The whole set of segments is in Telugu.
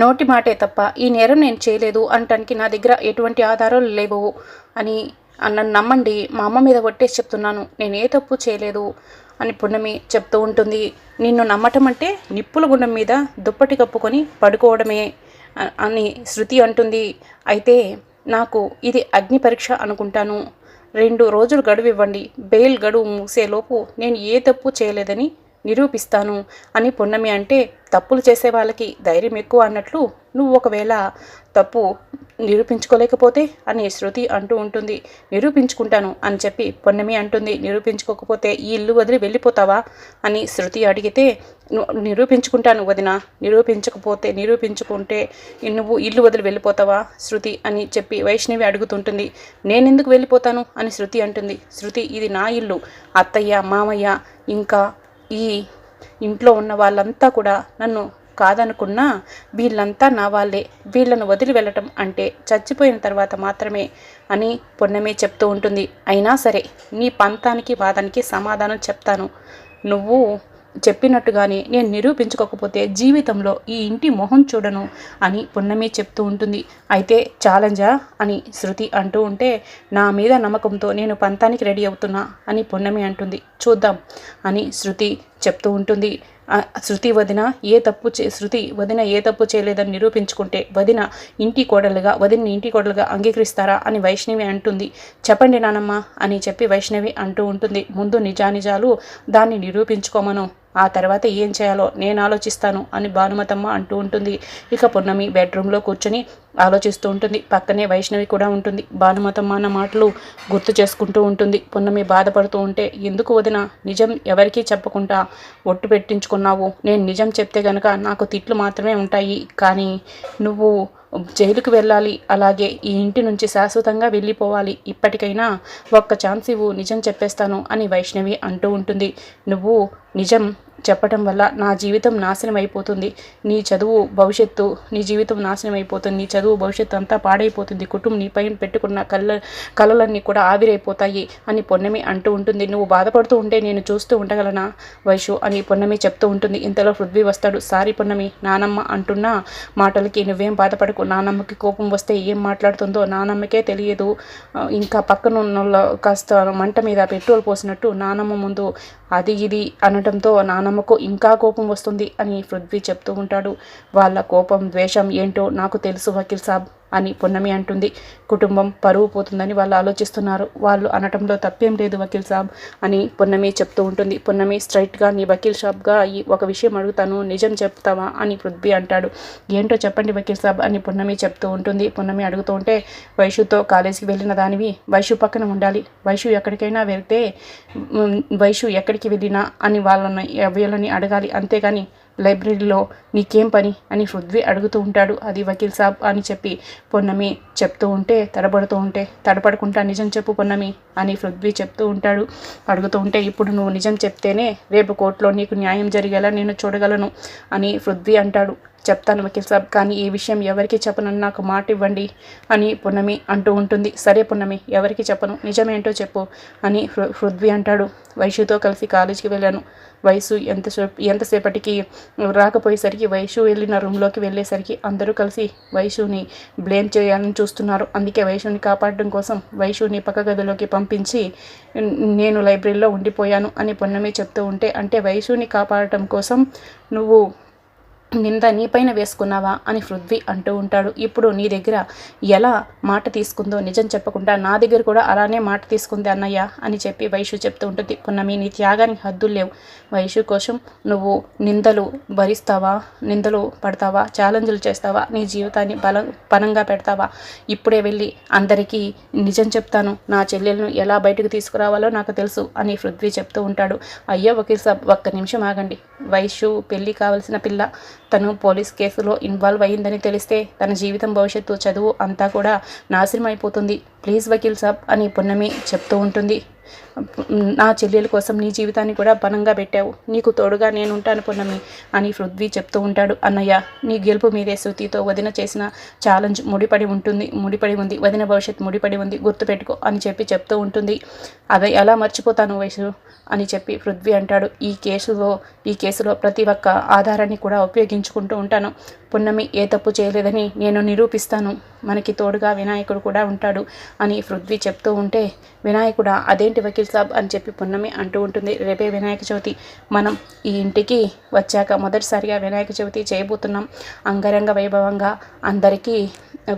నోటి మాటే తప్ప ఈ నేరం నేను చేయలేదు అనటానికి నా దగ్గర ఎటువంటి ఆధారాలు లేవు అని నన్ను నమ్మండి. మా అమ్మ మీద కొట్టేసి చెప్తున్నాను నేను ఏ తప్పు చేయలేదు అని పున్నమి చెప్తూ ఉంటుంది. నిన్ను నమ్మటం అంటే నిప్పుల గుండం మీద దుప్పటి కప్పుకొని పడుకోవడమే అని శృతి అంటుంది. అయితే నాకు ఇది అగ్ని పరీక్ష అనుకుంటాను. రెండు రోజులు గడువు ఇవ్వండి. బెయిల్ గడువు ముగిసేలోపు నేను ఏ తప్పు చేయలేదని నిరూపిస్తాను అని పున్నమి అంటే తప్పులు చేసే వాళ్ళకి ధైర్యం ఎక్కువ అన్నట్లు నువ్వు ఒకవేళ తప్పు నిరూపించుకోలేకపోతే అని శృతి అంటూ ఉంటుంది. నిరూపించుకుంటాను అని చెప్పి పొన్నమి అంటుంది. నిరూపించుకోకపోతే ఈ ఇల్లు వదిలి వెళ్ళిపోతావా అని శృతి అడిగితే నిరూపించుకుంటాను వదిన. నిరూపించకపోతే నిరూపించుకుంటే నువ్వు ఇల్లు వదిలి వెళ్ళిపోతావా? శృతి అని చెప్పి వైష్ణవి అడుగుతుంటుంది. నేనెందుకు వెళ్ళిపోతాను? అని శృతి అంటుంది. శృతి ఇది నా ఇల్లు. అత్తయ్య మామయ్య ఇంకా ఈ ఇంట్లో ఉన్న వాళ్ళంతా కూడా నన్ను కాదనుకున్నా వీళ్ళంతా నా వాళ్ళే. వీళ్ళను వదిలి వెళ్ళటం అంటే చచ్చిపోయిన తర్వాత మాత్రమే అని పొన్నమే చెప్తూ ఉంటుంది. అయినా సరే నీ పంతానికి వాదానికి సమాధానం చెప్తాను. నువ్వు చెప్పినట్టుగానే నేను నిరూపించుకోకపోతే జీవితంలో ఈ ఇంటి మొహం చూడను అని పున్నమి చెప్తూ ఉంటుంది. అయితే ఛాలెంజా అని శృతి అంటూ ఉంటే నా మీద నమ్మకంతో నేను పంతానికి రెడీ అవుతున్నా అని పున్నమి అంటుంది. చూద్దాం అని శృతి చెప్తూ ఉంటుంది. శృతి వదిన ఏ తప్పు చే శృతి వదిన ఏ తప్పు చేయలేదని నిరూపించుకుంటే వదిన ఇంటి కోడలుగా వదిన ఇంటి కోడలుగా అంగీకరిస్తారా అని వైష్ణవి అంటుంది. చెప్పండి నానమ్మ అని చెప్పి వైష్ణవి అంటూ ఉంటుంది. ముందు నిజానిజాలు దాన్ని నిరూపించుకోమను. ఆ తర్వాత ఏం చేయాలో నేను ఆలోచిస్తాను అని భానుమతమ్మ అంటూ ఉంటుంది. ఇక పున్నమి బెడ్రూమ్లో కూర్చొని ఆలోచిస్తూ ఉంటుంది. పక్కనే వైష్ణవి కూడా ఉంటుంది. భానుమతమ్మ అన్న మాటలు గుర్తు చేసుకుంటూ ఉంటుంది. పున్నమి బాధపడుతూ ఉంటే ఎందుకు వదిన నిజం ఎవరికీ చెప్పకుండా ఒట్టు పెట్టించుకున్నావు? నేను నిజం చెప్తే గనక నాకు తిట్లు మాత్రమే ఉంటాయి. కానీ నువ్వు జైలుకు వెళ్ళాలి. అలాగే ఈ ఇంటి నుంచి శాశ్వతంగా వెళ్ళిపోవాలి. ఇప్పటికైనా ఒక్క ఛాన్స్ ఇవ్వు. నిజం చెప్పేస్తాను అని వైష్ణవి అంటూ ఉంటుంది. నువ్వు నిజం చెప్పటం వల్ల నా జీవితం నాశనం అయిపోతుంది నీ చదువు భవిష్యత్తు నీ జీవితం నాశనం అయిపోతుంది నీ చదువు భవిష్యత్తు అంతా పాడైపోతుంది. కుటుంబం నీ పైన పెట్టుకున్న కళ్ళ కళలన్నీ కూడా ఆవిరైపోతాయి అని పొన్నమి అంటూ ఉంటుంది. నువ్వు బాధపడుతూ ఉంటే నేను చూస్తూ ఉండగలనా? వైషు అని పొన్నమి చెప్తూ ఉంటుంది. ఇంతలో పృథ్వీ వస్తాడు. సారీ పొన్నమి నానమ్మ అంటున్న మాటలకి నువ్వేం బాధపడకు. నానమ్మకి కోపం వస్తే ఏం మాట్లాడుతుందో నానమ్మకే తెలియదు. ఇంకా పక్కన కాస్త మంట మీద పెట్రోల్ పోసినట్టు నానమ్మ ముందు అది ఇది అనడంతో నానమ్మకు ఇంకా కోపం వస్తుంది అని పృథ్వీ చెప్తూ ఉంటాడు. వాళ్ళ కోపం ద్వేషం ఏంటో నాకు తెలుసు వకీల్ సాబ్. అని పున్నమి అంటుంది. కుటుంబం పరువు పోతుందని వాళ్ళు ఆలోచిస్తున్నారు. వాళ్ళు అనటంలో తప్పేం లేదు వకీల్ సాబ్ అని పున్నమి చెప్తూ ఉంటుంది. పున్నమి స్ట్రైట్గా నీ వకీల్ షాప్గా అయ్యి ఒక విషయం అడుగుతాను. నిజం చెప్తావా? అని పృథ్వీ అంటాడు. ఏంటో చెప్పండి వకీల్ సాబ్ అని పున్నమి చెప్తూ ఉంటుంది. పున్నమి అడుగుతూ ఉంటే వైషుతో కాలేజీకి వెళ్ళిన దానివి వైషు పక్కన ఉండాలి. వైషు ఎక్కడికైనా వెళ్తే వైషు ఎక్కడికి వెళ్ళినా అని వాళ్ళని వీళ్ళని అడగాలి. అంతేగాని లైబ్రరీలో నీకేం పని అని పృథ్వీ అడుగుతూ ఉంటాడు. అది వకీల్ సాబ్ అని చెప్పి పొన్నమి చెప్తూ ఉంటే తడబడుతూ ఉంటే తడపడుకుంటా నిజం చెప్పు పొన్నమి అని పృథ్వీ చెప్తూ ఉంటాడు. అడుగుతూ ఉంటే ఇప్పుడు నువ్వు నిజం చెప్తేనే రేపు కోర్టులో నీకు న్యాయం జరిగేలా నేను చూడగలను అని పృథ్వీ అంటాడు. చెప్తాను వకీల్ సాబ్ కానీ ఈ విషయం ఎవరికి చెప్పనని నాకు మాట ఇవ్వండి అని పున్నమి అంటూ ఉంటుంది. సరే పున్నమి ఎవరికి చెప్పను? నిజమేంటో చెప్పు అని పృ- పృథ్వీ అంటాడు. వైషుతో కలిసి కాలేజీకి వెళ్ళాను. వయసు ఎంతసేపు ఎంతసేపటికి రాకపోయేసరికి వయసు వెళ్ళిన రూమ్లోకి వెళ్ళేసరికి అందరూ కలిసి వైషుని బ్లేమ్ చేయాలని చూస్తున్నారు. అందుకే వైషుని కాపాడడం కోసం వైషుని పక్క గదిలోకి పంపించి నేను లైబ్రరీలో ఉండిపోయాను అని పొన్నమే చెప్తూ ఉంటే అంటే వైషుని కాపాడటం కోసం నువ్వు నింద నీపైన వేసుకున్నావా అని పృథ్వీ అంటూ ఉంటాడు. ఇప్పుడు నీ దగ్గర ఎలా మాట తీసుకుందో నిజం చెప్పకుండా నా దగ్గర కూడా అలానే మాట తీసుకుంది అన్నయ్య అని చెప్పి వైషు చెప్తూ ఉంటుంది. పున్నమి నీ త్యాగానికి హద్దులు లేవు. వైషు కోసం నువ్వు నిందలు భరిస్తావా? నిందలు పడతావా? ఛాలెంజ్లు చేస్తావా? నీ జీవితాన్ని బలం పనంగా పెడతావా? ఇప్పుడే వెళ్ళి అందరికీ నిజం చెప్తాను. నా చెల్లెలను ఎలా బయటకు తీసుకురావాలో నాకు తెలుసు అని పృథ్వీ చెప్తూ ఉంటాడు. అయ్యో వకీల్ సాబ్ ఒక్క నిమిషం ఆగండి. వైషు పెళ్ళి కావలసిన పిల్ల తను పోలీస్ కేసులో ఇన్వాల్వ్ అయ్యిందని తెలిస్తే తన జీవితం భవిష్యత్తు చదువు అంతా కూడా నాశనం అయిపోతుంది ప్లీజ్ వకీల్ సాబ్ అని పున్నమి చెప్తూ ఉంటుంది. నా చెల్లెల కోసం నీ జీవితాన్ని కూడా బలంగా పెట్టావు. నీకు తోడుగా నేను ఉంటాను పున్నమి అని పృథ్వీ చెప్తూ ఉంటాడు. అన్నయ్య నీ గెలుపు మీదే శృతితో వదిన చేసిన ఛాలెంజ్ ముడిపడి ఉంటుంది ముడిపడి ఉంది. వదిన భవిష్యత్ ముడిపడి ఉంది. గుర్తుపెట్టుకో అని చెప్పి చెప్తూ ఉంటుంది. అదే ఎలా మర్చిపోతాను వయసు అని చెప్పి పృథ్వీ అంటాడు. ఈ కేసులో ఈ కేసులో ప్రతి ఒక్క ఆధారాన్ని కూడా ఉపయోగించుకుంటూ ఉంటాను. పున్నమి ఏ తప్పు చేయలేదని నేను నిరూపిస్తాను. మనకి తోడుగా వినాయకుడు కూడా ఉంటాడు అని పృథ్వీ చెప్తూ ఉంటే వినాయకుడా అదేంటి వకీల్ సాబ్ అని చెప్పి పున్నమి అంటూ ఉంటుంది. రేపే వినాయక చవితి. మనం ఈ ఇంటికి వచ్చాక మొదటిసారిగా వినాయక చవితి చేయబోతున్నాం. అంగరంగ వైభవంగా అందరికీ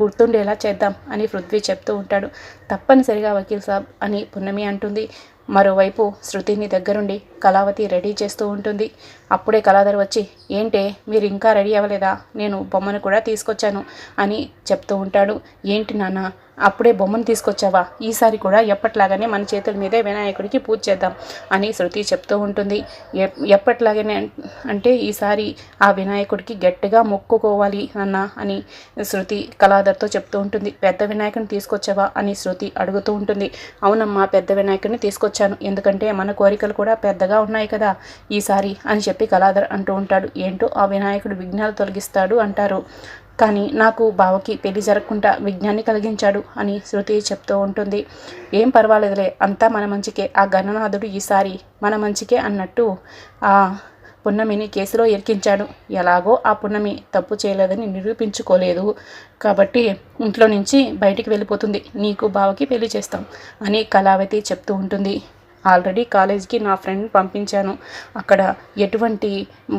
గుర్తుండేలా చేద్దాం అని పృథ్వీ చెప్తూ ఉంటాడు. తప్పనిసరిగా వకీల్ సాబ్ అని పున్నమి అంటుంది. మరోవైపు శృతిని దగ్గరుండి కళావతి రెడీ చేస్తూ ఉంటుంది. అప్పుడే కళాధర్ వచ్చి ఏంటే మీరు ఇంకా రెడీ అవ్వలేదా? నేను బొమ్మను కూడా తీసుకొచ్చాను అని చెప్తూ ఉంటాడు. ఏంటి నాన్న అప్పుడే బొమ్మను తీసుకొచ్చావా? ఈసారి కూడా ఎప్పట్లాగానే మన చేతుల మీదే వినాయకుడికి పూజ చేద్దాం అని శృతి చెప్తూ ఉంటుంది. ఎప్పట్లాగానే అంటే ఈసారి ఆ వినాయకుడికి గట్టిగా మొక్కుకోవాలి అన్న అని శృతి కళాధర్తో చెప్తూ ఉంటుంది. పెద్ద వినాయకుని తీసుకొచ్చావా? అని శృతి అడుగుతూ ఉంటుంది. అవునమ్మా పెద్ద వినాయకుడిని తీసుకొచ్చాను. ఎందుకంటే మన కోరికలు కూడా పెద్దగా ఉన్నాయి కదా ఈసారి అని చెప్పి కళాధర్ అంటూ ఉంటాడు. ఏంటో ఆ వినాయకుడు విఘ్నాలు తొలగిస్తాడు అంటారు. కానీ నాకు బావకి పెళ్ళి జరగకుండా విజ్ఞాన్ని కలిగించాడు అని శృతి చెప్తూ ఉంటుంది. ఏం పర్వాలేదులే అంతా మన మంచికే. ఆ గణనాథుడు ఈసారి మన మంచికే అన్నట్టు ఆ పున్నమిని కేసులో ఇరికించాడు ఎలాగో ఆ పున్నమి తప్పు చేయలేదని నిరూపించుకోలేదు. కాబట్టి ఇంట్లో నుంచి బయటికి వెళ్ళిపోతుంది. నీకు బావకి పెళ్ళి చేస్తాం అని కళావతి చెప్తూ ఉంటుంది. ఆల్రెడీ కాలేజీకి నా ఫ్రెండ్ పంపించాను. అక్కడ ఎటువంటి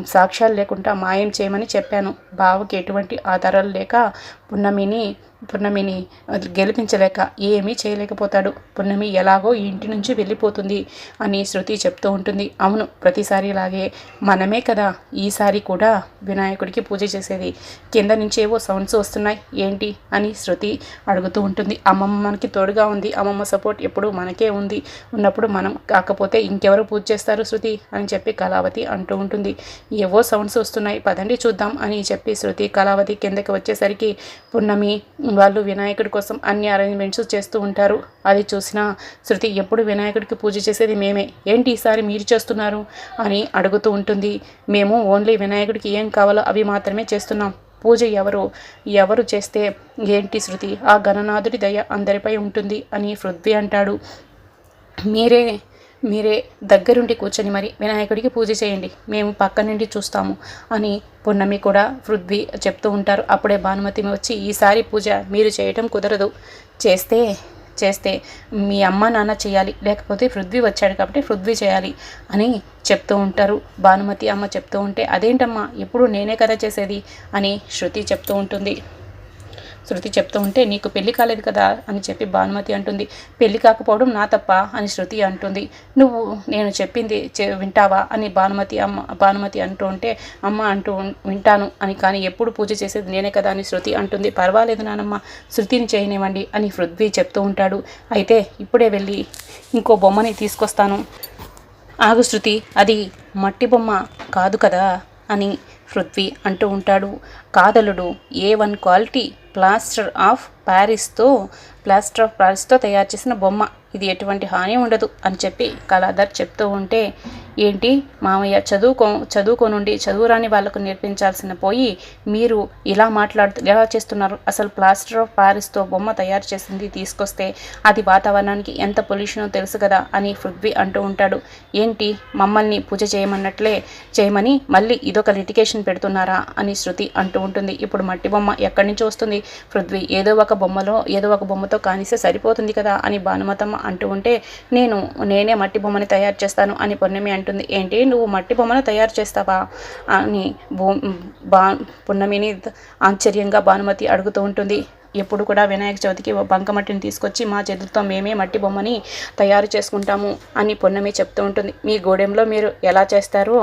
సాక్ష్యాలు లేకుండా మాయం చేయమని చెప్పాను. బావకి ఎటువంటి ఆధారాలు లేక పున్నమిని పున్నమిని గెలిపించలేక ఏమీ చేయలేకపోతాడు. పున్నమి ఎలాగో ఇంటి నుంచి వెళ్ళిపోతుంది అని శృతి చెప్తూ ఉంటుంది. అవును ప్రతిసారి ఇలాగే మనమే కదా ఈసారి కూడా వినాయకుడికి పూజ చేసేది. కింద నుంచి ఏవో సౌండ్స్ వస్తున్నాయి. ఏంటి అని శృతి అడుగుతూ ఉంటుంది. అమ్మమ్మ మనకి తోడుగా ఉంది. అమ్మమ్మ సపోర్ట్ ఎప్పుడు మనకే ఉంది. ఉన్నప్పుడు మనం కాకపోతే ఇంకెవరు పూజ చేస్తారు శృతి అని చెప్పి కళావతి అంటూ ఉంటుంది. ఏవో సౌండ్స్ వస్తున్నాయి. పదండి చూద్దాం అని చెప్పి శృతి కళావతి కిందకి వచ్చేసరికి పున్నమి వాళ్ళు వినాయకుడి కోసం అన్ని అరేంజ్మెంట్స్ చేస్తూ ఉంటారు. అది చూసిన శృతి ఎప్పుడు వినాయకుడికి పూజ చేసేది మేమే. ఏంటి ఈసారి మీరు చేస్తున్నారు? అని అడుగుతూ ఉంటుంది. మేము ఓన్లీ వినాయకుడికి ఏం కావాలో అవి మాత్రమే చేస్తున్నాం. పూజ ఎవరు ఎవరు చేస్తే ఏంటి శృతి? ఆ గణనాథుడి దయ అందరిపై ఉంటుంది అని పృథ్వీ అంటాడు. మీరే మీరే దగ్గరుండి కూర్చొని మరి వినాయకుడికి పూజ చేయండి. మేము పక్క నుండి చూస్తాము అని పున్నమి కూడా పృథ్వీ చెప్తూ ఉంటారు. అప్పుడే భానుమతి వచ్చి ఈసారి పూజ మీరు చేయటం కుదరదు. చేస్తే చేస్తే మీ అమ్మ నాన్న చేయాలి. లేకపోతే పృథ్వీ వచ్చాడు కాబట్టి పృథ్వీ చేయాలి అని చెప్తూ ఉంటారు. భానుమతి అమ్మ చెప్తూ ఉంటే అదేంటమ్మా? ఎప్పుడు నేనే కదా చేసేది? అని శృతి చెప్తూ ఉంటుంది. శృతి చెప్తూ ఉంటే నీకు పెళ్ళి కాలేదు కదా అని చెప్పి భానుమతి అంటుంది. పెళ్ళి కాకపోవడం నా తప్ప అని శృతి అంటుంది. నువ్వు నేను చెప్పింది వింటావా అని భానుమతి అమ్మ భానుమతి అంటూ ఉంటే అమ్మ అంటూ వింటాను అని కానీ ఎప్పుడు పూజ చేసేది నేనే కదా అని శృతి అంటుంది. పర్వాలేదు నానమ్మ శృతిని చేయనివ్వండి అని పృథ్వీ చెప్తూ ఉంటాడు. అయితే ఇప్పుడే వెళ్ళి ఇంకో బొమ్మని తీసుకొస్తాను. ఆగు శృతి అది మట్టి బొమ్మ కాదు కదా అని పృథ్వీ అంటూ ఉంటాడు. కాదలుడు A one quality plaster of ప్యారిస్తో plaster of ప్యారిస్తో తయారు చేసిన బొమ్మ. ఇది ఎటువంటి హాని ఉండదు అని చెప్పి కళాధర్ చెప్తూ ఉంటే ఏంటి? మామయ్య చదువుకో చదువుకోనుండి చదువురాని వాళ్ళకు నేర్పించాల్సిన పోయి మీరు ఇలా మాట్లాడుతూ ఎలా చేస్తున్నారు? అసలు ప్లాస్టర్ ఆఫ్ ప్యారిస్తో బొమ్మ తయారు చేసింది తీసుకొస్తే అది వాతావరణానికి ఎంత పొల్యూషనో తెలుసు కదా అని పృథ్వీ అంటూ ఉంటాడు. ఏంటి? మమ్మల్ని పూజ చేయమన్నట్లే చేయమని మళ్ళీ ఇదొక లిటికేషన్ పెడుతున్నారా? అని శృతి అంటూ ఉంటుంది. ఇప్పుడు మట్టి బొమ్మ ఎక్కడి నుంచి వస్తుంది? పృథ్వీ ఏదో ఒక బొమ్మలో ఏదో ఒక బొమ్మతో కానిస్తే సరిపోతుంది కదా అని భానుమతమ్మ అంటూ ఉంటే నేను నేనే మట్టి బొమ్మని తయారు చేస్తాను అని పొన్నమి అంటుంది ఏంటి? నువ్వు మట్టి బొమ్మను తయారు చేస్తావా? అని భూ బా పున్నమిని ఆశ్చర్యంగా భానుమతి అడుగుతూ ఉంటుంది. ఎప్పుడు కూడా వినాయక చవితికి బంకమట్టిని తీసుకొచ్చి మా చేతులతో మేమే మట్టి బొమ్మని తయారు చేసుకుంటాము అని పొన్నమి చెప్తూ ఉంటుంది. మీ గోడెంలో మీరు ఎలా చేస్తారో?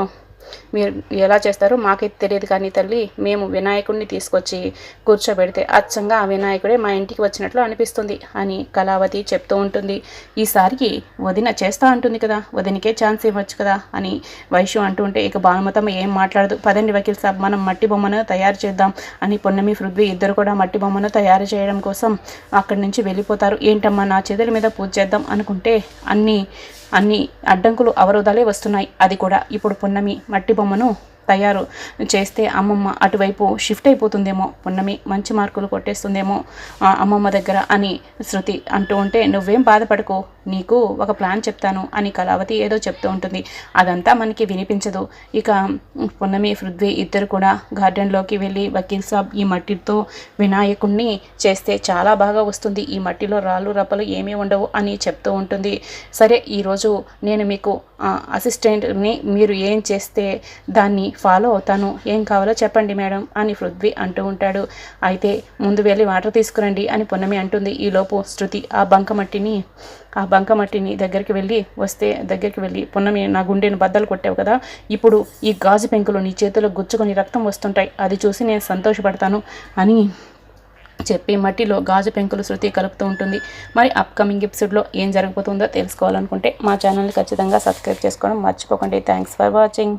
మీరు ఎలా చేస్తారో మాకైతే తెలియదు కానీ తల్లి మేము వినాయకుడిని తీసుకొచ్చి కూర్చోబెడితే అచ్చంగా ఆ వినాయకుడే మా ఇంటికి వచ్చినట్లు అనిపిస్తుంది అని కళావతి చెప్తూ ఉంటుంది. ఈసారికి వదిన చేస్తా ఉంటుంది కదా వదినకే ఛాన్స్ ఇవ్వచ్చు కదా అని వైశ్యం అంటూ ఉంటే ఇక భానుమతమ్మ ఏం మాట్లాడదు. పదండి వకీల్ సాబ్ మనం మట్టి బొమ్మను తయారు చేద్దాం అని పొన్నమి పృథ్వీ ఇద్దరు కూడా మట్టి బొమ్మను తయారు చేయడం కోసం అక్కడి నుంచి వెళ్ళిపోతారు. ఏంటమ్మా నా చేతుల మీద పూజ చేద్దాం అనుకుంటే అన్నీ అన్ని అడ్డంకులు అవరోధాలే వస్తున్నాయి. అది కూడా ఇప్పుడు పున్నమి మట్టి బొమ్మను తయారు చేస్తే అమ్మమ్మ అటువైపు షిఫ్ట్ అయిపోతుందేమో పున్నమి మంచి మార్కులు కొట్టేస్తుందేమో అమ్మమ్మ దగ్గర అని శృతి అంటూ ఉంటే నువ్వేం బాధపడకు నీకు ఒక ప్లాన్ చెప్తాను అని కళావతి ఏదో చెప్తూ ఉంటుంది. అదంతా మనకి వినిపించదు. ఇక పున్నమి పృథ్వీ ఇద్దరు కూడా గార్డెన్లోకి వెళ్ళి వకీల్ సాబ్ ఈ మట్టితో వినాయకుణ్ణి చేస్తే చాలా బాగా వస్తుంది. ఈ మట్టిలో రాళ్ళు రప్పలు ఏమీ ఉండవు అని చెప్తూ ఉంటుంది. సరే ఈరోజు నేను మీకు అసిస్టెంట్ని మీరు ఏం చేస్తే దాన్ని ఫాలో అవుతాను ఏం కావాలో చెప్పండి మేడం అని పృథ్వీ అంటూ ఉంటాడు. అయితే ముందు వెళ్ళి వాటర్ తీసుకురండి అని పున్నమి అంటుంది. ఈలోపు శృతి ఆ బంకమట్టిని ఆ బంకమట్టిని దగ్గరికి వెళ్ళి వస్తే దగ్గరికి వెళ్ళి పొన్నమి నా గుండెను బద్దలు కొట్టావు కదా ఇప్పుడు ఈ గాజు పెంకులు నీ చేతిలో గుచ్చుకొని రక్తం వస్తుంటాయి. అది చూసి నేను సంతోషపడతాను అని చెప్పి మట్టిలో గాజు పెంకులు శృతి కలుపుతూ ఉంటుంది. మరి అప్కమింగ్ ఎపిసోడ్లో ఏం జరగబోతుందో తెలుసుకోవాలనుకుంటే మా ఛానల్ని ఖచ్చితంగా సబ్స్క్రైబ్ చేసుకోవడం మర్చిపోకండి. Thanks for watching